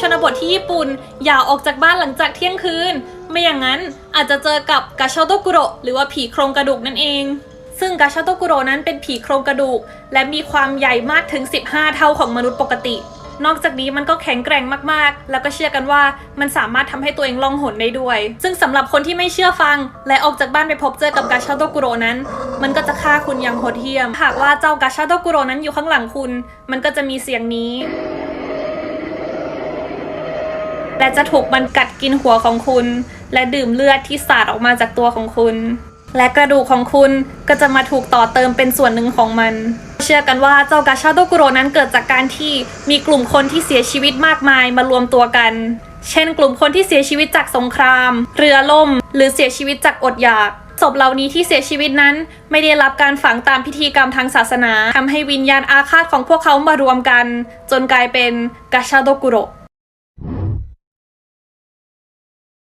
ชนบทที่ญี่ปุ่น อย่าออกจากบ้านหลังจากเที่ยงคืน ไม่อย่างนั้นอาจจะเจอกับกาชาโตกุโรหรือว่าผีโครงกระดูกนั่นเอง ซึ่งกาชาโตกุโรนั้นเป็นผีโครงกระดูก และมีความใหญ่มากถึง 15 เท่าของมนุษย์ปกติ นอกจากนี้มันก็แข็งแกร่งมากๆ แล้วก็เชื่อกันว่ามันสามารถทำให้ตัวเองล่องหนได้ด้วย ซึ่งสำหรับคนที่ไม่เชื่อฟัง และออกจากบ้านไปพบเจอกับกาชาโตกุโรนั้น มันก็จะฆ่าคุณอย่างโหดเหี้ยม หากว่าเจ้ากาชาโตกุโรนั้นอยู่ข้างหลังคุณ มันก็จะมีเสียงนี้ และจะถูกมันกัดกินหัวของคุณ และดื่มเลือดที่สาดออกมาจากตัวของคุณ และกระดูกของคุณก็จะมาถูกต่อเติมเป็นส่วนหนึ่งของมัน เชื่อกันว่าเจ้ากาชาโตกุโรนั้นเกิดจากการที่มีกลุ่มคนที่เสียชีวิตมากมายมารวมตัวกัน เช่น กลุ่มคนที่เสียชีวิตจากสงคราม เรือล่ม หรือเสียชีวิตจากอดอยากศพเหล่านี้ที่เสียชีวิตนั้นไม่ได้รับการฝังตามพิธีกรรมทางศาสนาทำให้วิญญาณอาฆาตของพวกเขามารวมกัน จนกลายเป็นกาชาโตกุโร